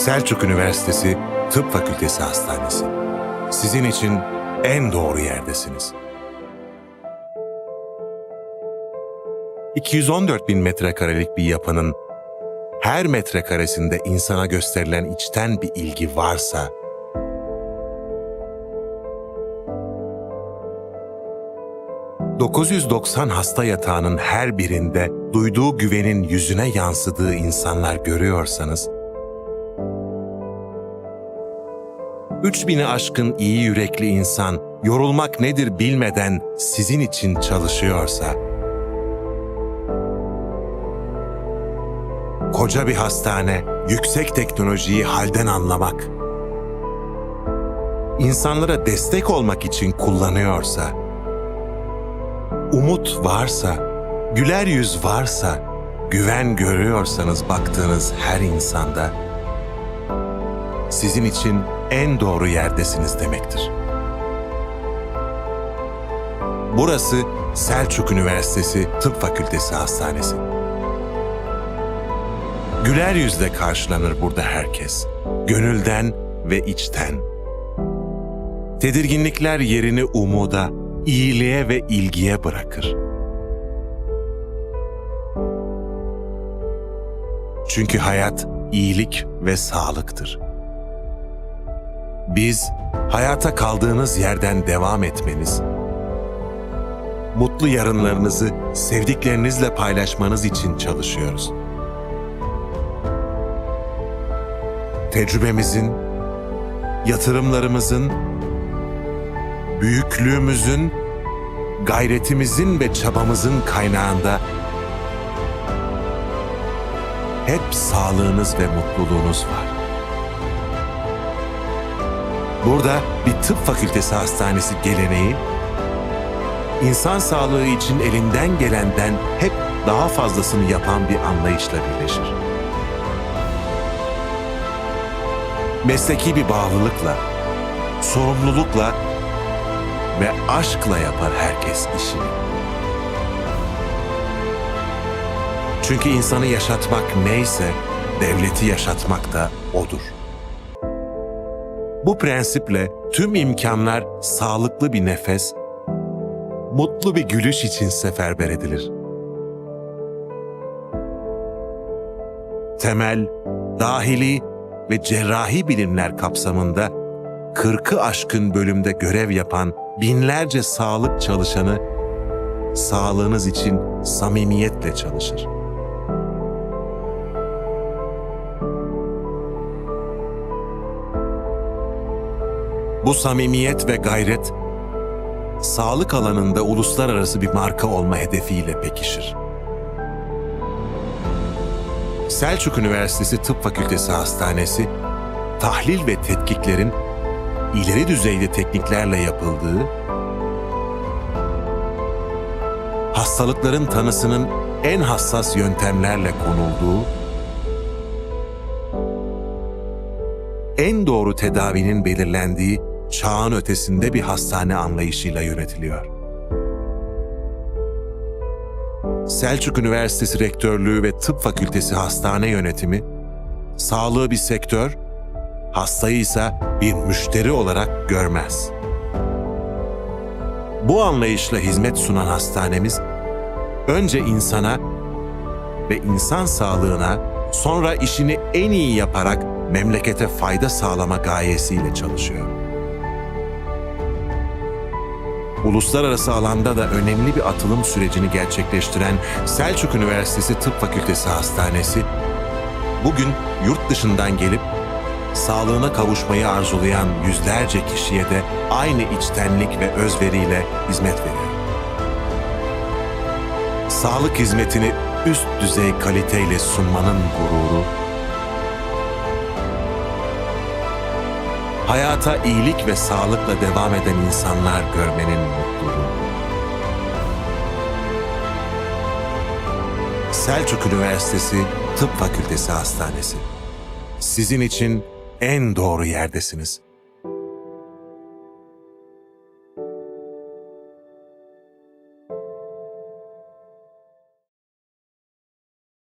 Selçuk Üniversitesi Tıp Fakültesi Hastanesi. Sizin için en doğru yerdesiniz. 214 bin metrekarelik bir yapının her metrekaresinde insana gösterilen içten bir ilgi varsa, ...990 hasta yatağının her birinde duyduğu güvenin yüzüne yansıdığı insanlar görüyorsanız... ...3000'i aşkın iyi yürekli insan yorulmak nedir bilmeden sizin için çalışıyorsa... koca bir hastane, yüksek teknolojiyi halden anlamak, insanlara destek olmak için kullanıyorsa, umut varsa, güler yüz varsa, güven görüyorsanız baktığınız her insanda, sizin için en doğru yerdesiniz demektir. Burası Selçuk Üniversitesi Tıp Fakültesi Hastanesi. Güler yüzle karşılanır burada herkes. Gönülden ve içten. Tedirginlikler yerini umuda, iyiliğe ve ilgiye bırakır. Çünkü hayat iyilik ve sağlıktır. Biz hayata kaldığınız yerden devam etmeniz, mutlu yarınlarınızı sevdiklerinizle paylaşmanız için çalışıyoruz. tecrübemizin, yatırımlarımızın, büyüklüğümüzün, gayretimizin ve çabamızın kaynağında hep sağlığınız ve mutluluğunuz var. Burada bir tıp fakültesi hastanesi geleneği, insan sağlığı için elinden gelenden hep daha fazlasını yapan bir anlayışla birleşir. mesleki bir bağlılıkla, sorumlulukla ve aşkla yapar herkes işini. Çünkü insanı yaşatmak neyse, devleti yaşatmak da odur. Bu prensiple tüm imkanlar sağlıklı bir nefes, mutlu bir gülüş için seferber edilir. Temel, dahili ve cerrahi bilimler kapsamında 40'ı aşkın bölümde görev yapan binlerce sağlık çalışanı sağlığınız için samimiyetle çalışır. Bu samimiyet ve gayret sağlık alanında uluslararası bir marka olma hedefiyle pekişir. Selçuk Üniversitesi Tıp Fakültesi Hastanesi, tahlil ve tetkiklerin ileri düzeyde tekniklerle yapıldığı, hastalıkların tanısının en hassas yöntemlerle konulduğu, en doğru tedavinin belirlendiği çağın ötesinde bir hastane anlayışıyla yönetiliyor. Selçuk Üniversitesi Rektörlüğü ve Tıp Fakültesi Hastane Yönetimi, sağlığı bir sektör, hastayı ise bir müşteri olarak görmez. Bu anlayışla hizmet sunan hastanemiz, önce insana ve insan sağlığına, sonra işini en iyi yaparak memlekete fayda sağlama gayesiyle çalışıyor uluslararası alanda da önemli bir atılım sürecini gerçekleştiren Selçuk Üniversitesi Tıp Fakültesi Hastanesi, bugün yurt dışından gelip sağlığına kavuşmayı arzulayan yüzlerce kişiye de aynı içtenlik ve özveriyle hizmet veriyor. Sağlık hizmetini üst düzey kaliteyle sunmanın gururu, hayata iyilik ve sağlıkla devam eden insanlar görmenin mutluluğu. Selçuk Üniversitesi Tıp Fakültesi Hastanesi. Sizin için en doğru yerdesiniz.